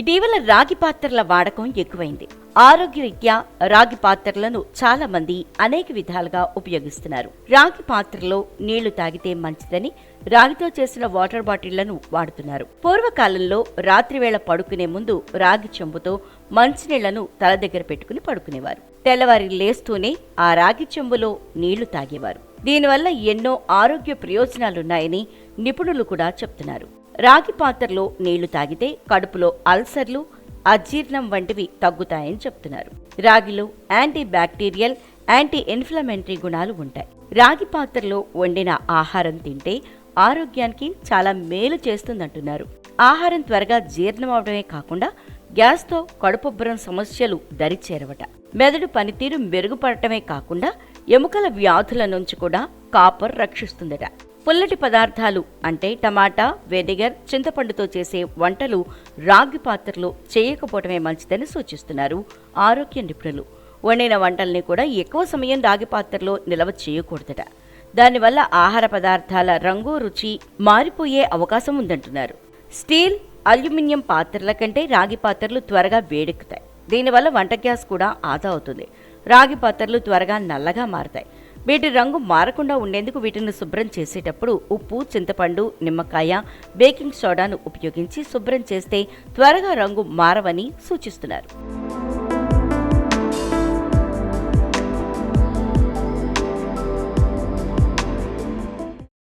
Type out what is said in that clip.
ఇటీవల రాగి పాత్రల వాడకం ఎక్కువైంది. ఆరోగ్యరీత్యా రాగి పాత్రలను చాలా మంది అనేక విధాలుగా ఉపయోగిస్తున్నారు. రాగి పాత్రలో నీళ్ళు తాగితే మంచిదని రాగితో చేసిన వాటర్ బాటిళ్ళను వాడుతున్నారు. పూర్వకాలంలో రాత్రివేళ పడుకునే ముందు రాగి చెంబుతో మంచినీళ్ళను తల దగ్గర పెట్టుకుని పడుకునేవారు. తెల్లవారి లేస్తూనే ఆ రాగి చెంబులో నీళ్ళు తాగేవారు. దీనివల్ల ఎన్నో ఆరోగ్య ప్రయోజనాలున్నాయని నిపుణులు కూడా చెప్తున్నారు. రాగి పాత్రలో నీళ్ళు తాగితే కడుపులో అల్సర్లు అజీర్ణం వంటివి తగ్గుతాయని చెప్తున్నారు. రాగిలో యాంటీ బ్యాక్టీరియల్ యాంటీ ఇన్ఫ్లమెంటరీ గుణాలు ఉంటాయి. రాగి పాత్రలో వండిన ఆహారం తింటే ఆరోగ్యానికి చాలా మేలు చేస్తుందంటున్నారు. ఆహారం త్వరగా జీర్ణం అవడమే కాకుండా గ్యాస్తో కడుపుబ్బరం సమస్యలు దరిచేరవట. మెదడు పనితీరు మెరుగుపడటమే కాకుండా ఎముకల వ్యాధుల నుంచి కూడా కాపర్ రక్షిస్తుందట. పుల్లటి పదార్థాలు అంటే టమాటా వెనిగర్ చింతపండుతో చేసే వంటలు రాగి పాత్రలో చేయకపోవటమే మంచిదని సూచిస్తున్నారు ఆరోగ్య నిపుణులు. వండిన వంటల్ని కూడా ఎక్కువ సమయం రాగి పాత్రలో నిల్వ చేయకూడదట. దానివల్ల ఆహార పదార్థాల రంగు రుచి మారిపోయే అవకాశం ఉందంటున్నారు. స్టీల్ అల్యూమినియం పాత్రల కంటే రాగి పాత్రలు త్వరగా వేడెక్కుతాయి. దీనివల్ల వంట గ్యాస్ కూడా ఆదా అవుతుంది. రాగి పాత్రలు త్వరగా నల్లగా మారుతాయి. వీటి రంగు మారకుండా ఉండేందుకు వీటిని శుభ్రం చేసేటప్పుడు ఉప్పు చింతపండు నిమ్మకాయ బేకింగ్ సోడాను ఉపయోగించి శుభ్రం చేస్తే త్వరగా రంగు మారవని సూచిస్తున్నారు.